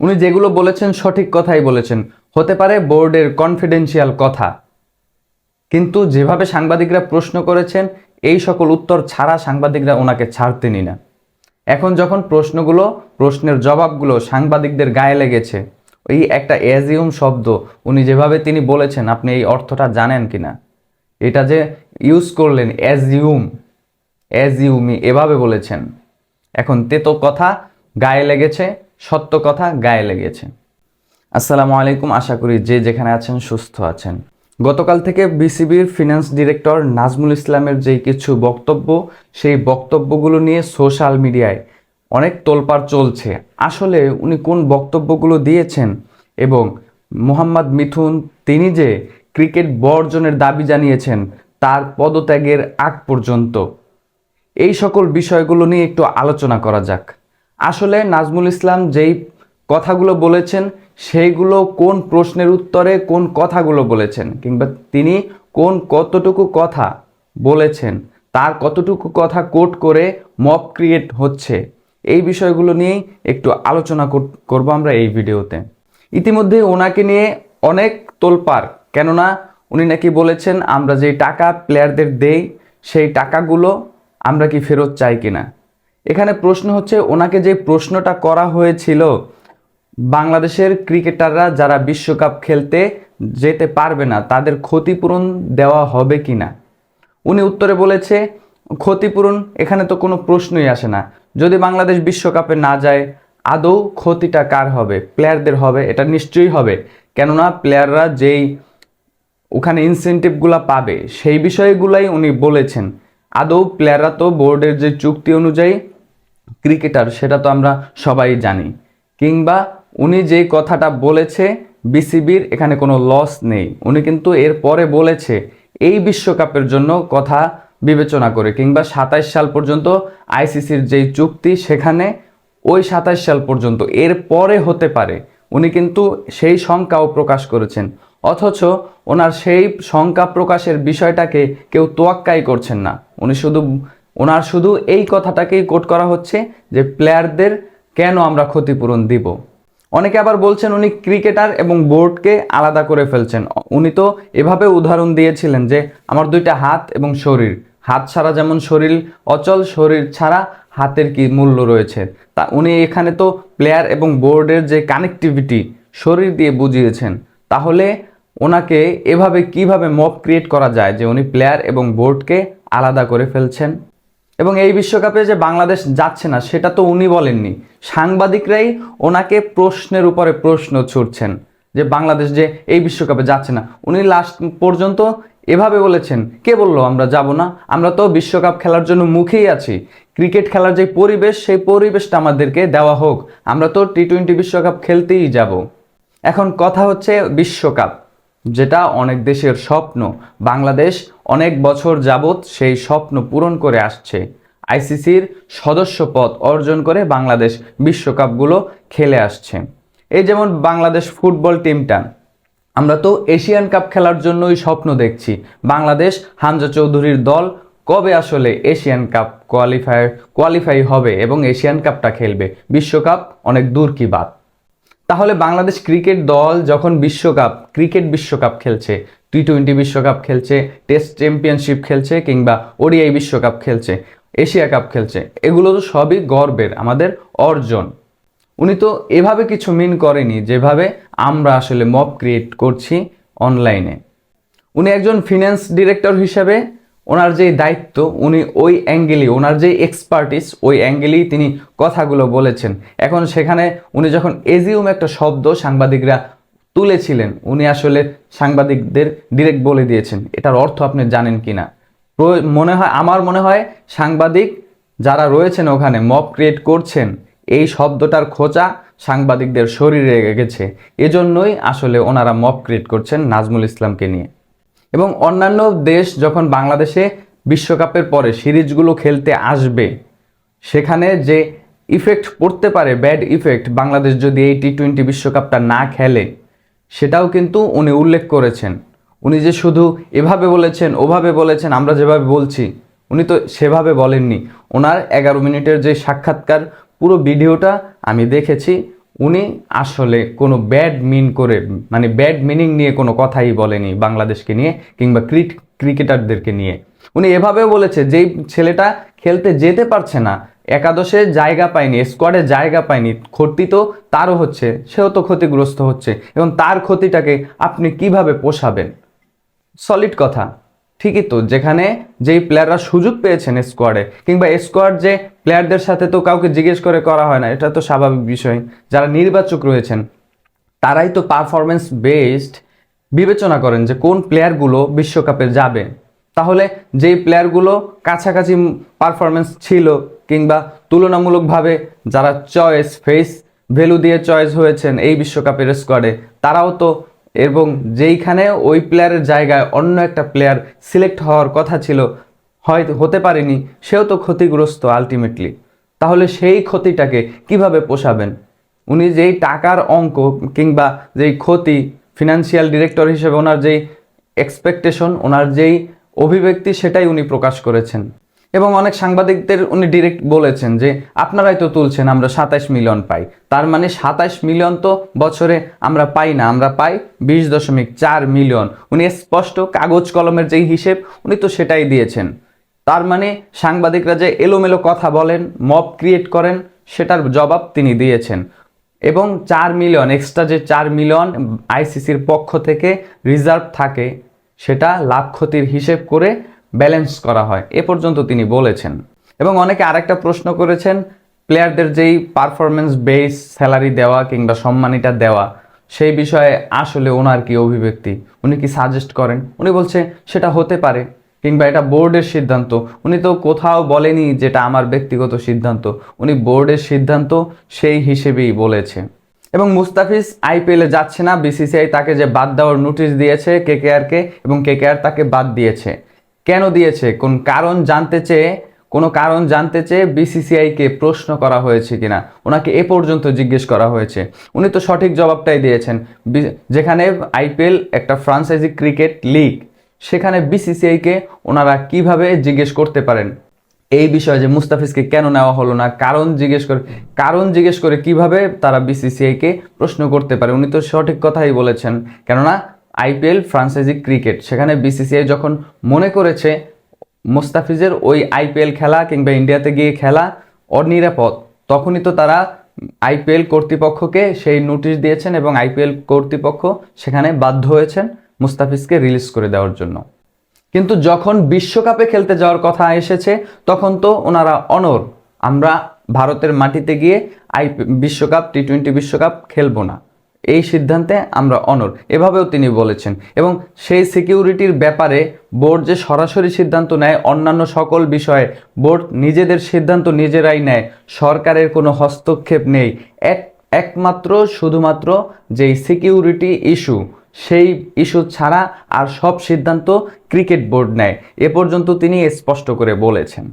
উনি যেগুলো বলেছেন সঠিক কথাই বলেছেন। হতে পারে বোর্ডের কনফিডেন্সিয়াল কথা। কিন্তু যেভাবে সাংবাদিকরা প্রশ্ন করেছেন, এই সকল উত্তর ছাড়া সাংবাদিকরা ওনাকে ছাড়তেনই না। এখন যখন প্রশ্নগুলো, প্রশ্নের জবাবগুলো সাংবাদিকদের গায়ে লেগেছে, ওই একটা অ্যাজিউম শব্দ, উনি যেভাবে তিনি বলেছেন, আপনি এই অর্থটা জানেন কি না এটা যে ইউজ করলেন অ্যাজিউম অ্যাজিউমি এভাবে বলেছেন। এখন তেতো কথা গায়ে লেগেছে সত্য কথা গায়ে লেগেছে। আসসালামু আলাইকুম, আশা করি যে যেখানে আছেন সুস্থ আছেন। গতকাল থেকে বিসিবির ফিনান্স ডিরেক্টর নাজমুল ইসলামের যেই কিছু বক্তব্য, সেই বক্তব্যগুলো নিয়ে সোশ্যাল মিডিয়ায় অনেক তোলপাড় চলছে। আসলে উনি কোন বক্তব্যগুলো দিয়েছেন এবং মোহাম্মদ মিথুন তিনি যে ক্রিকেট বর্জনের দাবি জানিয়েছেন, তার পদত্যাগের আগ পর্যন্ত, এই সকল বিষয়গুলো নিয়ে একটু আলোচনা করা যাক। আসলে নাজমুল ইসলাম যেই কথাগুলো বলেছেন, সেইগুলো কোন প্রশ্নের উত্তরে কোন কথাগুলো বলেছেন কিংবা তিনি কোন কতটুকু কথা বলেছেন, তার কতটুকু কথা কোট করে মব ক্রিয়েট হচ্ছে, এই বিষয়গুলো নিয়েই একটু আলোচনা কর- করব আমরা এই ভিডিওতে। ইতিমধ্যে ওনাকে নিয়ে অনেক তোলপাড়, কেননা উনি নাকি বলেছেন, আমরা যে টাকা প্লেয়ারদের দেই, সেই টাকাগুলো আমরা কি ফেরত চাই কিনা। এখানে প্রশ্ন হচ্ছে, ওনাকে যে প্রশ্নটা করা হয়েছিল, বাংলাদেশের ক্রিকেটাররা যারা বিশ্বকাপ খেলতে যেতে পারবে না, তাদের ক্ষতিপূরণ দেওয়া হবে কি না উনি উত্তরে বলেছে, ক্ষতিপূরণ এখানে তো কোনো প্রশ্নই আসে না। যদি বাংলাদেশ বিশ্বকাপে না যায়, আদৌ ক্ষতিটা কার হবে? প্লেয়ারদের হবে, এটা নিশ্চয়ই হবে। কেননা প্লেয়াররা যেই ওখানে ইনসেন্টিভগুলো পাবে, সেই বিষয়গুলাই উনি বলেছেন। আদৌ প্লেয়াররা তো বোর্ডের যে চুক্তি অনুযায়ী ক্রিকেটার, সেটা তো আমরা সবাই জানি। কিংবা উনি যেই কথাটা বলেছে, বিসিবির এখানে কোনো লস নেই। উনি কিন্তু এর পরে বলেছে, এই বিশ্বকাপের জন্য কথা বিবেচনা করে। কিংবা সাতাইশ সাল পর্যন্ত আইসিসির যেই চুক্তি, সেখানে ওই সাতাইশ সাল পর্যন্ত, এর পরে হতে পারে। উনি কিন্তু সেই শঙ্কাও প্রকাশ করেছেন। অথচ ওনার সেই শঙ্কা প্রকাশের বিষয়টাকে কেউ তোয়াক্কাই করছেন না। উনি শুধু ওনার শুধু এই কথাটাকেই কোট করা হচ্ছে যে প্লেয়ারদের কেন আমরা ক্ষতিপূরণ দিব। অনেকে আবার বলছেন উনি ক্রিকেটার এবং বোর্ডকে আলাদা করে ফেলছেন। উনি তো এভাবে উদাহরণ দিয়েছিলেন যে আমার দুইটা হাত এবং শরীর। হাত ছাড়া যেমন শরীর অচল, শরীর ছাড়া হাতের কি মূল্য রয়েছে? তা উনি এখানে তো প্লেয়ার এবং বোর্ডের যে কানেক্টিভিটি শরীর দিয়ে বুঝিয়েছেন। তাহলে ওনাকে এভাবে কীভাবে মব ক্রিয়েট করা যায় যে উনি প্লেয়ার এবং বোর্ডকে আলাদা করে ফেলছেন? এবং এই বিশ্বকাপে যে বাংলাদেশ যাচ্ছে না, সেটা তো উনি বলেননি। সাংবাদিকরাই ওনাকে প্রশ্নের উপরে প্রশ্ন ছুটছেন যে বাংলাদেশ যে এই বিশ্বকাপে যাচ্ছে না। উনি লাস্ট পর্যন্ত এভাবে বলেছেন, কে বলল আমরা যাব না? আমরা তো বিশ্বকাপ খেলার জন্য মুখেই আছি। ক্রিকেট খেলার যে পরিবেশ, সেই পরিবেশটা আমাদেরকে দেওয়া হোক। আমরা তো টি টোয়েন্টি বিশ্বকাপ খেলতেই যাব। এখন কথা হচ্ছে বিশ্বকাপ। যেটা অনেক দেশের স্বপ্ন। বাংলাদেশ অনেক বছর যাবৎ সেই স্বপ্ন পূরণ করে আসছে। আইসিসির সদস্য পদ অর্জন করে বাংলাদেশ বিশ্বকাপগুলো খেলে আসছে। এই যেমন বাংলাদেশ ফুটবল টিমটা। আমরা তো এশিয়ান কাপ খেলার জন্যই স্বপ্ন দেখছি। বাংলাদেশ হামজা চৌধুরীর দল কবে আসলে এশিয়ান কাপ কোয়ালিফায়ার কোয়ালিফাই হবে এবং এশিয়ান কাপটা খেলবে? বিশ্বকাপ অনেক দূর কি বাদ। তাহলে বাংলাদেশ ক্রিকেট দল যখন বিশ্বকাপ, ক্রিকেট বিশ্বকাপ খেলছে টি টোয়েন্টি বিশ্বকাপ খেলছে টেস্ট চ্যাম্পিয়নশিপ খেলছে কিংবা ওডিআই বিশ্বকাপ খেলছে, এশিয়া কাপ খেলছে, এগুলো তো সবই গর্বের, আমাদের অর্জন। উনি তো এভাবে কিছু মিন করেনি যেভাবে আমরা আসলে মব ক্রিয়েট করছি অনলাইনে উনি একজন ফিনান্স ডিরেক্টর হিসেবে ওনার যে দায়িত্ব, উনি ওই অ্যাঙ্গেলই ওনার যে এক্সপার্টিস ওই অ্যাঙ্গেলেই তিনি কথাগুলো বলেছেন। এখন সেখানে উনি যখন এজিউম একটা শব্দ সাংবাদিকরা তুলেছিলেন, উনি আসলে সাংবাদিকদের ডিরেক্ট বলে দিয়েছেন। এটার অর্থ আপনি জানেন কি না মনে হয়, আমার মনে হয় সাংবাদিক যারা রয়েছেন ওখানে মব ক্রিয়েট করছেন, এই শব্দটার খোঁচা সাংবাদিকদের শরীরে গেছে এজন্যই আসলে ওনারা মব ক্রিয়েট করছেন নাজমুল ইসলামকে নিয়ে। এবং অন্যান্য দেশ যখন বাংলাদেশে বিশ্বকাপের পরে সিরিজগুলো খেলতে আসবে, সেখানে যে ইফেক্ট পড়তে পারে ব্যাড ইফেক্ট বাংলাদেশ যদি এই টি টোয়েন্টি বিশ্বকাপটা না খেলে, সেটাও কিন্তু উনি উল্লেখ করেছেন। উনি যে শুধু এভাবে বলেছেন, ওভাবে বলেছেন, আমরা যেভাবে বলছি, উনি তো সেভাবে বলেননি। ওনার এগারো মিনিটের যে সাক্ষাৎকার, পুরো ভিডিওটা আমি দেখেছি। উনি আসলে কোনো ব্যাড মিন করে মানে ব্যাড মিনিং নিয়ে কোনো কথাই বলেনি বাংলাদেশকে নিয়ে কিংবা ক্রিট ক্রিকেটারদেরকে নিয়ে। উনি এভাবেও বলেছে, যেই ছেলেটা খেলতে যেতে পারছে না, একাদশে জায়গা পায়নি স্কোয়াডে জায়গা পায়নি, ক্ষতি তো তারও হচ্ছে, সেও তো ক্ষতিগ্রস্ত হচ্ছে, এবং তার ক্ষতিটাকে আপনি কীভাবে পোষাবেন? সলিড কথা। ঠিকই তো, যেখানে যেই প্লেয়াররা সুযোগ পেয়েছেন স্কোয়াডে কিংবা স্কোয়াড যে প্লেয়ারদের সাথে তো কাউকে জিজ্ঞেস করে করা হয় না, এটা তো স্বাভাবিক বিষয়। যারা নির্বাচক রয়েছেন, তারাই তো পারফরমেন্স বেসড বিবেচনা করেন যে কোন প্লেয়ারগুলো বিশ্বকাপে যাবে। তাহলে যেই প্লেয়ারগুলো কাছাকাছি পারফরমেন্স ছিল কিংবা তুলনামূলকভাবে যারা চয়েস ফেস ভ্যালু দিয়ে চয়েস হয়েছেন এই বিশ্বকাপের স্কোয়াডে তারাও তো এবং যেইখানে ওই প্লেয়ারের জায়গায় অন্য একটা প্লেয়ার সিলেক্ট হওয়ার কথা ছিল হয়তো হতে পারেনি, সেও তো ক্ষতিগ্রস্ত আলটিমেটলি তাহলে সেই ক্ষতিটাকে কীভাবে পোষাবেন? উনি যেই টাকার অঙ্ক কিংবা যেই ক্ষতি ফিনান্সিয়াল ডিরেক্টর হিসেবে ওনার যেই এক্সপেকটেশন ওনার যেই অভিব্যক্তি, সেটাই উনি প্রকাশ করেছেন। এবং অনেক সাংবাদিকদের উনি ডিরেক্ট বলেছেন যে, আপনারাই তো তুলছেন, আমরা সাতাইশ মিলিয়ন পাই। তার মানে সাতাইশ মিলিয়ন তো বছরে আমরা পাই না, আমরা পাই বিশ দশমিক চার মিলিয়ন। উনি স্পষ্ট কাগজ কলমের যেই হিসেব, উনি তো সেটাই দিয়েছেন। তার মানে সাংবাদিকরা যে এলোমেলো কথা বলেন মব ক্রিয়েট করেন, সেটার জবাব তিনি দিয়েছেন। এবং চার মিলিয়ন এক্সট্রা যে চার মিলিয়ন আইসিসির পক্ষ থেকে রিজার্ভ থাকে, সেটা লাভ ক্ষতির হিসেব করে ব্যালেন্স করা হয়। এ পর্যন্ত তিনি বলেছেন। এবং অনেকে আরেকটা প্রশ্ন করেছেন প্লেয়ারদের যেই পারফরমেন্স বেস স্যালারি দেওয়া কিংবা সম্মানিটা দেওয়া, সেই বিষয়ে আসলে ওনার কি অভিব্যক্তি? উনি কি সাজেস্ট করেন? উনি বলছে, সেটা হতে পারে। কিংবা এটা বোর্ডের সিদ্ধান্ত। উনি তো কোথাও বলেনি যেটা আমার ব্যক্তিগত সিদ্ধান্ত। উনি বোর্ডের সিদ্ধান্ত সেই হিসেবেই বলেছে। এবং মুস্তাফিজ আইপিএলে যাচ্ছে না, বিসিসিআই তাকে যে বাদ দেওয়ার নোটিশ দিয়েছে কে কেকেআরকে এবং কেকেআর তাকে বাদ দিয়েছে। কেন দিয়েছে? কোন কারণ জানতে চেয়ে, কোনো কারণ জানতে চেয়ে বিসিসিআইকে প্রশ্ন করা হয়েছে কিনা? ওনাকে এ পর্যন্ত জিজ্ঞেস করা হয়েছে। উনি তো সঠিক জবাবটাই দিয়েছেন। যেখানে আইপিএল একটা ফ্রান্সাইজি ক্রিকেট লিগ। সেখানে বিসিসিআইকে ওনারা কীভাবে জিজ্ঞেস করতে পারেন? এই বিষয়ে যে মুস্তাফিজকে কেন নেওয়া হলো না, কারণ জিজ্ঞেস করে, কারণ জিজ্ঞেস করে কীভাবে তারা বিসিসিআইকে প্রশ্ন করতে পারে? উনি তো সঠিক কথাই বলেছেন। কেননা, আইপিএল ফ্রান্সাইজি ক্রিকেট, সেখানে বিসিসিআই যখন মনে করেছে মুস্তাফিজের ওই আইপিএল খেলা কিংবা ইন্ডিয়াতে গিয়ে খেলা অনিরাপদ, তখনই তো তারা আইপিএল কর্তৃপক্ষকে সেই নোটিশ দিয়েছেন এবং আইপিএল কর্তৃপক্ষ সেখানে বাধ্য হয়েছেন মুস্তাফিজকে রিলিজ করে দেওয়ার জন্য। কিন্তু যখন বিশ্বকাপে খেলতে যাওয়ার কথা এসেছে, তখন তো ওনারা অনর আমরা ভারতের মাটিতে গিয়ে আই বিশ্বকাপ টি টোয়েন্টি বিশ্বকাপ খেলব না। এই সিদ্ধান্তে আমরা অনর এভাবেও তিনি বলেছেন। এবং সেই সিকিউরিটির ব্যাপারে বোর্ড যে সরাসরি সিদ্ধান্ত নেয়, অন্যান্য সকল বিষয়ে বোর্ড নিজেদের সিদ্ধান্ত নিজেরাই নেয়। সরকারের কোনো হস্তক্ষেপ নেই। এক, একমাত্র, শুধুমাত্র যেই সিকিউরিটি ইস্যু সেই ইস্যু ছাড়া আর সব সিদ্ধান্ত ক্রিকেট বোর্ড নেয়। এ পর্যন্ত তিনি স্পষ্ট করে বলেছেন।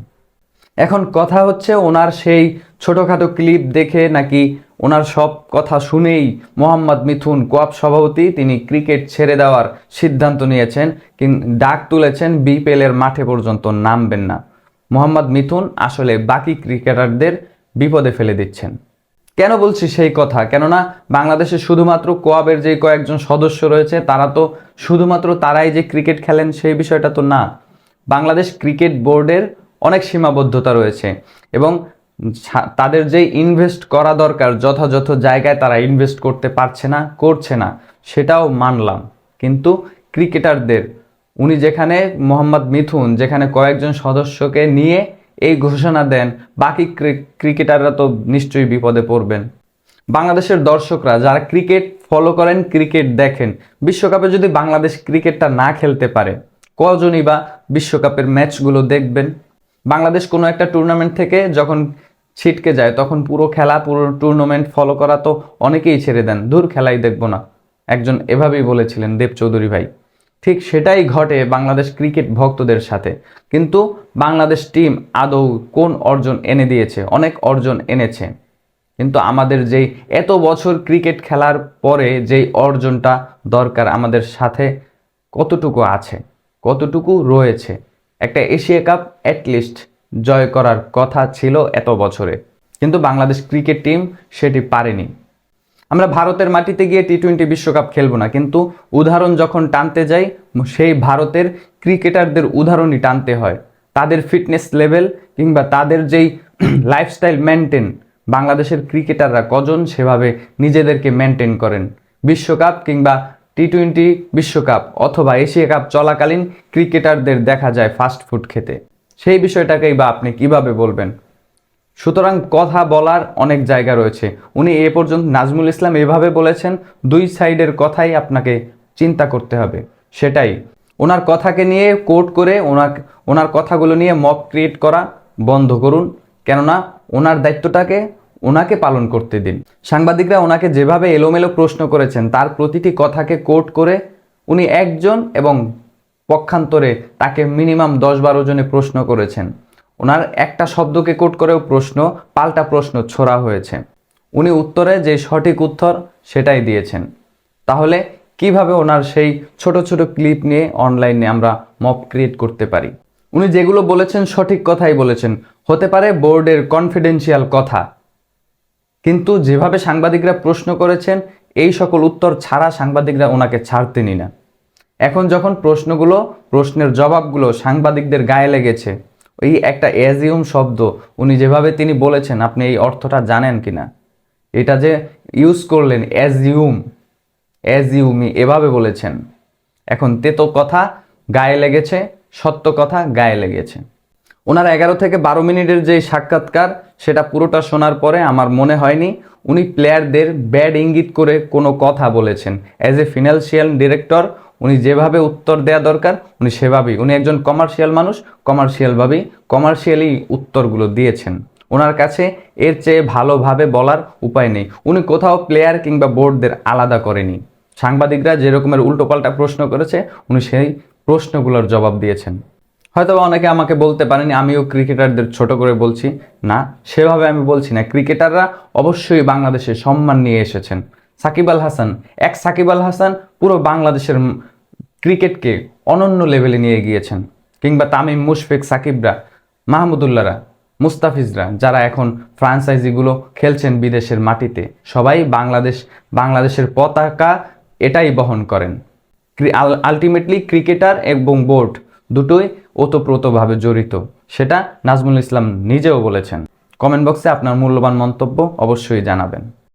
এখন কথা হচ্ছে ওনার সেই ছোটোখাটো ক্লিপ দেখে নাকি ওনার সব কথা শুনেই মোহাম্মদ মিথুন কোয়াপ সভাপতি, তিনি ক্রিকেট ছেড়ে দেওয়ার সিদ্ধান্ত নিয়েছেন, কিন- ডাক তুলেছেন, বিপিএল এর মাঠে পর্যন্ত নামবেন না। মোহাম্মদ মিথুন আসলে বাকি ক্রিকেটারদের বিপদে ফেলে দিচ্ছেন। কেন বলছি সেই কথা? কেননা বাংলাদেশে শুধুমাত্র কোয়াবের যে কয়েকজন সদস্য রয়েছে, তারা তো শুধুমাত্র তারাই যে ক্রিকেট খেলেন সেই বিষয়টা তো না। বাংলাদেশ ক্রিকেট বোর্ডের অনেক সীমাবদ্ধতা রয়েছে এবং তাদের যে ইনভেস্ট করা দরকার, যথাযথ জায়গায় তারা ইনভেস্ট করতে পারছে না, করছে না, সেটাও মানলাম। কিন্তু ক্রিকেটারদের, উনি যেখানে মোহাম্মদ মিথুন, যেখানে কয়েকজন সদস্যকে নিয়ে এই ঘোষণা দেন। বাকি ক্রি- ক্রিকেটাররা তো নিশ্চয়ই বিপদে পড়বেন। বাংলাদেশের দর্শকরা যারা ক্রিকেট ফলো করেন, ক্রিকেট দেখেন, বিশ্বকাপে যদি বাংলাদেশ ক্রিকেটটা না খেলতে পারে, কজনই বা বিশ্বকাপের ম্যাচগুলো দেখবেন? বাংলাদেশ কোনো একটা টুর্নামেন্ট থেকে যখন ছিটকে যায়, তখন পুরো খেলা, পুরো টুর্নামেন্ট ফলো করা তো অনেকেই ছেড়ে দেন। দূর খেলাই দেখব না। একজন এভাবেই বলেছিলেন দেব চৌধুরী ভাই। ঠিক সেটাই ঘটে বাংলাদেশ ক্রিকেট ভক্তদের সাথে। কিন্তু বাংলাদেশ টিম আদৌ কোন অর্জন এনে দিয়েছে? অনেক অর্জন এনেছে। কিন্তু আমাদের যেই এত বছর ক্রিকেট খেলার পরে যেই অর্জনটা দরকার আমাদের সাথে কতটুকু আছে, কতটুকু রয়েছে? একটা এশিয়া কাপ অ্যাটলিস্ট জয় করার কথা ছিল এত বছরে। কিন্তু বাংলাদেশ ক্রিকেট টিম সেটি পারেনি। আমরা ভারতের মাটিতে গিয়ে টি টোয়েন্টি বিশ্বকাপ খেলব না, কিন্তু উদাহরণ যখন টানতে যাই, সেই ভারতের ক্রিকেটারদের উদাহরণই টানতে হয়। তাদের ফিটনেস লেভেল কিংবা তাদের যেই লাইফস্টাইল মেনটেন বাংলাদেশের ক্রিকেটাররা কজন সেভাবে নিজেদেরকে মেনটেন করেন? বিশ্বকাপ কিংবা টি টোয়েন্টি বিশ্বকাপ অথবা এশিয়া কাপ চলাকালীন ক্রিকেটারদের দেখা যায় ফাস্ট ফুড খেতে। সেই বিষয়টাকেই বা আপনি কীভাবে বলবেন? সুতরাং কথা বলার অনেক জায়গা রয়েছে। উনি এ পর্যন্ত নাজমুল ইসলাম এভাবে বলেছেন, দুই সাইডের কথাই আপনাকে চিন্তা করতে হবে। সেটাই। ওনার কথাকে নিয়ে কোট করে ওনাকে, ওনার কথাগুলো নিয়ে মব ক্রিয়েট করা বন্ধ করুন। কেননা ওনার দায়িত্বটাকে ওনাকে পালন করতে দিন। সাংবাদিকরা ওনাকে যেভাবে এলোমেলো প্রশ্ন করেছেন, তার প্রতিটি কথাকে কোট করে উনি একজন এবং পক্ষান্তরে তাকে মিনিমাম দশ বারো জনে প্রশ্ন করেছেন। ওনার একটা শব্দকে কোট করেও প্রশ্ন, পাল্টা প্রশ্ন ছোড়া হয়েছে। উনি উত্তরে যে সঠিক উত্তর সেটাই দিয়েছেন। তাহলে কীভাবে ওনার সেই ছোট ছোট ক্লিপ নিয়ে অনলাইনে আমরা মপ ক্রিয়েট করতে পারি? উনি যেগুলো বলেছেন সঠিক কথাই বলেছেন। হতে পারে বোর্ডের কনফিডেন্সিয়াল কথা। কিন্তু যেভাবে সাংবাদিকরা প্রশ্ন করেছেন, এই সকল উত্তর ছাড়া সাংবাদিকরা ওনাকে ছাড়তেনই না। এখন যখন প্রশ্নগুলো, প্রশ্নের জবাবগুলো সাংবাদিকদের গায়ে লেগেছে ওই একটা অ্যাজিউম শব্দ, উনি যেভাবে তিনি বলেছেন, আপনি এই অর্থটা জানেন কি না এটা যে ইউজ করলেন অ্যাজিউম অ্যাজিউমি এভাবে বলেছেন। এখন তেতো কথা গায়ে লেগেছে, সত্য কথা গায়ে লেগেছে। ওনার এগারো থেকে বারো মিনিটের যে সাক্ষাৎকার, সেটা পুরোটা শোনার পরে আমার মনে হয়নি উনি প্লেয়ারদের ব্যাড ইঙ্গিত করে কোনো কথা বলেছেন। অ্যাজ এ ফিনান্সিয়াল ডিরেক্টর উনি যেভাবে উত্তর দেয়া দরকার, উনি সেভাবেই। উনি একজন কমার্শিয়াল মানুষ কমার্শিয়ালভাবেই কমার্শিয়ালি উত্তরগুলো দিয়েছেন। ওনার কাছে এর চেয়ে ভালোভাবে বলার উপায় নেই। উনি কোথাও প্লেয়ার কিংবা বোর্ডদের আলাদা করেনি। সাংবাদিকরা যেরকমের উল্টোপাল্টা প্রশ্ন করেছে, উনি সেই প্রশ্নগুলোর জবাব দিয়েছেন। হয়তো অনেকে আমাকে বলতে পারেনি, আমিও ক্রিকেটারদের ছোট করে বলছি। না, সেভাবে আমি বলছি না। ক্রিকেটাররা অবশ্যই বাংলাদেশে সম্মান নিয়ে এসেছেন। সাকিব আল হাসান, এক সাকিব আল হাসান পুরো বাংলাদেশের ক্রিকেটকে অনন্য লেভেলে নিয়ে গিয়েছেন কিংবা তামিম, মুশফিক, সাকিবরা, মাহমুদুল্লাহরা, মুস্তাফিজরা, যারা এখন ফ্রাঞ্চাইজিগুলো খেলছেন বিদেশের মাটিতে। সবাই বাংলাদেশ, বাংলাদেশের পতাকা এটাই বহন করেন। আলটিমেটলি ক্রিকেটার এবং বোর্ড দুটোই ওতপ্রোতভাবে জড়িত, সেটা নাজমুল ইসলাম নিজেও বলেছেন। কমেন্ট বক্সে আপনার মূল্যবান মন্তব্য অবশ্যই জানাবেন।